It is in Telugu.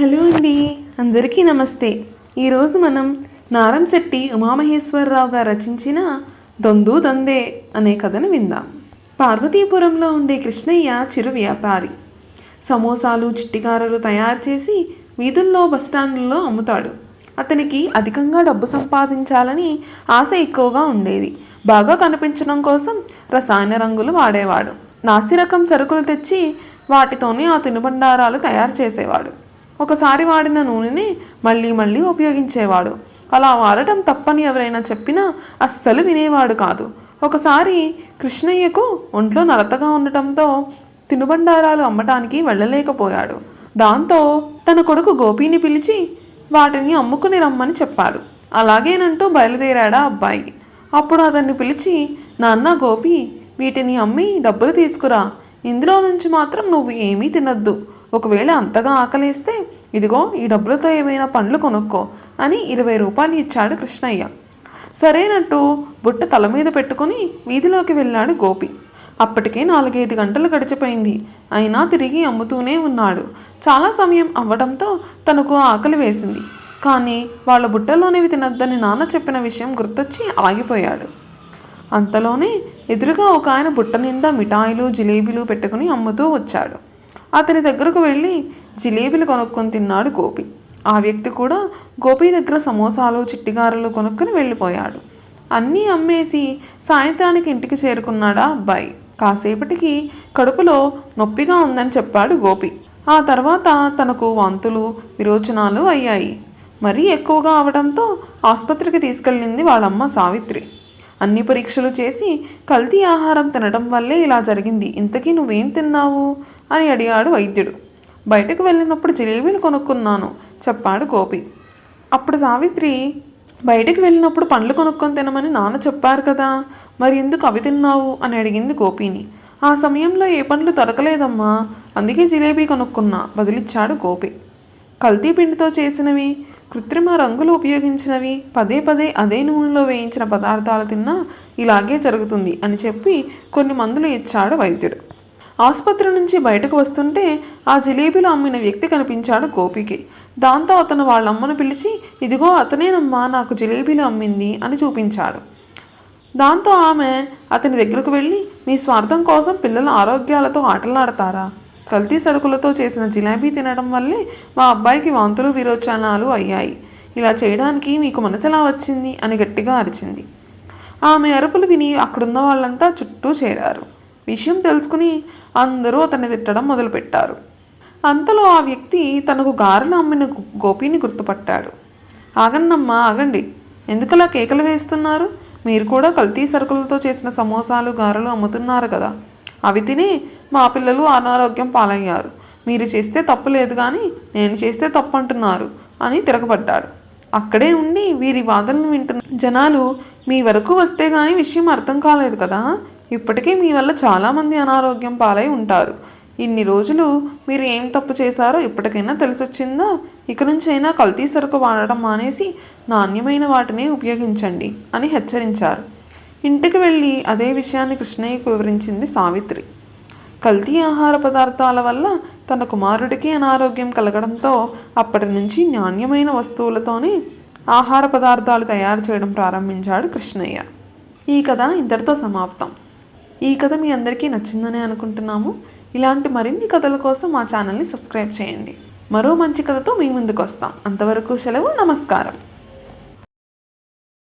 హలో అండి అందరికీ నమస్తే. ఈరోజు మనం నారంశెట్టి ఉమామహేశ్వరరావు గారు రచించిన దొందు దొందే అనే కథను విందాం. పార్వతీపురంలో ఉండే కృష్ణయ్య చిరు వ్యాపారి. సమోసాలు చిట్టికారలు తయారు చేసి వీధుల్లో బస్టాండ్లలో అమ్ముతాడు. అతనికి అధికంగా డబ్బు సంపాదించాలని ఆశ ఎక్కువగా ఉండేది. బాగా కనిపించడం కోసం రసాయన రంగులు వాడేవాడు. నాసిరకం సరుకులు తెచ్చి వాటితోనే ఆ తినుబండారాలు తయారు చేసేవాడు. ఒకసారి వాడిన నూనెని మళ్ళీ మళ్ళీ ఉపయోగించేవాడు. అలా వాడటం తప్పని ఎవరైనా చెప్పినా అస్సలు వినేవాడు కాదు. ఒకసారి కృష్ణయ్యకు ఒంట్లో నలతగా ఉండటంతో తినుబండారాలు అమ్మటానికి వెళ్ళలేకపోయాడు. దాంతో తన కొడుకు గోపిని పిలిచి వాటిని అమ్ముకుని రమ్మని చెప్పాడు. అలాగేనంటూ బయలుదేరాడా అబ్బాయి. అప్పుడు అతన్ని పిలిచి నాన్న గోపి వీటిని అమ్మి డబ్బులు తీసుకురా. ఇందులో నుంచి మాత్రం నువ్వు ఏమీ తినద్దు. ఒకవేళ అంతగా ఆకలిస్తే ఇదిగో ఈ డబ్బులతో ఏమైనా పండ్లు కొనుక్కో అని ఇరవై రూపాయలు ఇచ్చాడు కృష్ణయ్య. సరేనట్టు బుట్ట తల మీద పెట్టుకుని వీధిలోకి వెళ్ళాడు గోపి. అప్పటికే నాలుగైదు గంటలు గడిచిపోయింది. అయినా తిరిగి అమ్ముతూనే ఉన్నాడు. చాలా సమయం అవ్వడంతో తనకు ఆకలి వేసింది. కానీ వాళ్ళ బుట్టలోనివి తినొద్దని నాన్న చెప్పిన విషయం గుర్తొచ్చి ఆగిపోయాడు. అంతలోనే ఎదురుగా ఒక ఆయన బుట్ట నిండా మిఠాయిలు జిలేబీలు పెట్టుకుని అమ్ముతూ వచ్చాడు. అతని దగ్గరకు వెళ్ళి జిలేబీలు కొనుక్కొని తిన్నాడు గోపి. ఆ వ్యక్తి కూడా గోపి దగ్గర సమోసాలు చిట్టిగారలు కొనుక్కొని వెళ్ళిపోయాడు. అన్నీ అమ్మేసి సాయంత్రానికి ఇంటికి చేరుకున్నాడా అబ్బాయి. కాసేపటికి కడుపులో నొప్పిగా ఉందని చెప్పాడు గోపి. ఆ తర్వాత తనకు వాంతులు విరోచనాలు అయ్యాయి. మరీ ఎక్కువగా అవడంతో ఆసుపత్రికి తీసుకెళ్ళింది వాళ్ళమ్మ సావిత్రి. అన్ని పరీక్షలు చేసి కల్తీ ఆహారం తినడం వల్లే ఇలా జరిగింది. ఇంతకీ నువ్వేం తిన్నావు? అని అడిగాడు వైద్యుడు. బయటకు వెళ్ళినప్పుడు జిలేబీలు కొనుక్కున్నాను చెప్పాడు గోపి. అప్పుడు సావిత్రి బయటకు వెళ్ళినప్పుడు పండ్లు కొనుక్కొని తినమని నాన్న చెప్పారు కదా మరి ఎందుకు అవి తిన్నావు? అని అడిగింది గోపిని. ఆ సమయంలో ఏ పండ్లు దొరకలేదమ్మా అందుకే జిలేబీ కొనుక్కున్నా బదిలిచ్చాడు గోపి. కల్తీ పిండితో చేసినవి కృత్రిమ రంగులు ఉపయోగించినవి. పదే పదే అదే నూనెలో వేయించిన పదార్థాలు తిన్నా ఇలాగే జరుగుతుంది అని చెప్పి కొన్ని మందులు ఇచ్చాడు వైద్యుడు. ఆసుపత్రి నుంచి బయటకు వస్తుంటే ఆ జిలేబీలు అమ్మిన వ్యక్తి కనిపించాడు గోపికి. దాంతో అతను వాళ్ళమ్మను పిలిచి ఇదిగో అతనేనమ్మా నాకు జిలేబీలు అమ్మింది అని చూపించాడు. దాంతో ఆమె అతని దగ్గరకు వెళ్ళి మీ స్వార్థం కోసం పిల్లల ఆరోగ్యాలతో ఆటలాడతారా? కల్తీ సరుకులతో చేసిన జిలేబీ తినడం వల్లే మా అబ్బాయికి వాంతులు విరోచనాలు అయ్యాయి. ఇలా చేయడానికి మీకు మనసులా వచ్చింది? అని గట్టిగా అరిచింది. ఆమె అరుపులు విని అక్కడున్న వాళ్ళంతా చుట్టూ చేరారు. విషయం తెలుసుకుని అందరూ అతన్ని తిట్టడం మొదలుపెట్టారు. అంతలో ఆ వ్యక్తి తనకు గారెలు అమ్మిన గోపిని గుర్తుపట్టాడు. ఆగన్నమ్మా ఆగండి. ఎందుకలా కేకలు వేస్తున్నారు? మీరు కూడా కల్తీ సరుకులతో చేసిన సమోసాలు గారెలు అమ్ముతున్నారు కదా. అవి తిని మా పిల్లలు అనారోగ్యం పాలయ్యారు. మీరు చేస్తే తప్పు లేదు కానీ నేను చేస్తే తప్పు అంటున్నారు అని తిరగబడ్డాడు అక్కడే ఉండి వీరి వాదనలు వింటున్న జనాలు మీ వరకు వస్తే కానీ విషయం అర్థం కాలేదు కదా? ఇప్పటికే మీ వల్ల చాలామంది అనారోగ్యం పాలై ఉంటారు. ఇన్ని రోజులు మీరు ఏం తప్పు చేశారో ఇప్పటికైనా తెలిసొచ్చిందా? ఇక నుంచైనా కల్తీ సరుకు వాడటం మానేసి నాణ్యమైన వాటిని ఉపయోగించండి అని హెచ్చరించారు. ఇంటికి వెళ్ళి అదే విషయాన్ని కృష్ణయ్యకు వివరించింది సావిత్రి. కల్తీ ఆహార పదార్థాల వల్ల తన కుమారుడికి అనారోగ్యం కలగడంతో అప్పటి నుంచి నాణ్యమైన వస్తువులతోనే ఆహార పదార్థాలు తయారు చేయడం ప్రారంభించాడు కృష్ణయ్య. ఈ కథ ఇద్దరితో సమాప్తం. ఈ కథ మీ అందరికీ నచ్చిందని అనుకుంటున్నాము. ఇలాంటి మరిన్ని కథల కోసం మా ఛానల్ని సబ్స్క్రైబ్ చేయండి. మరో మంచి కథతో మీ ముందుకు వస్తాం. అంతవరకు సెలవు నమస్కారం.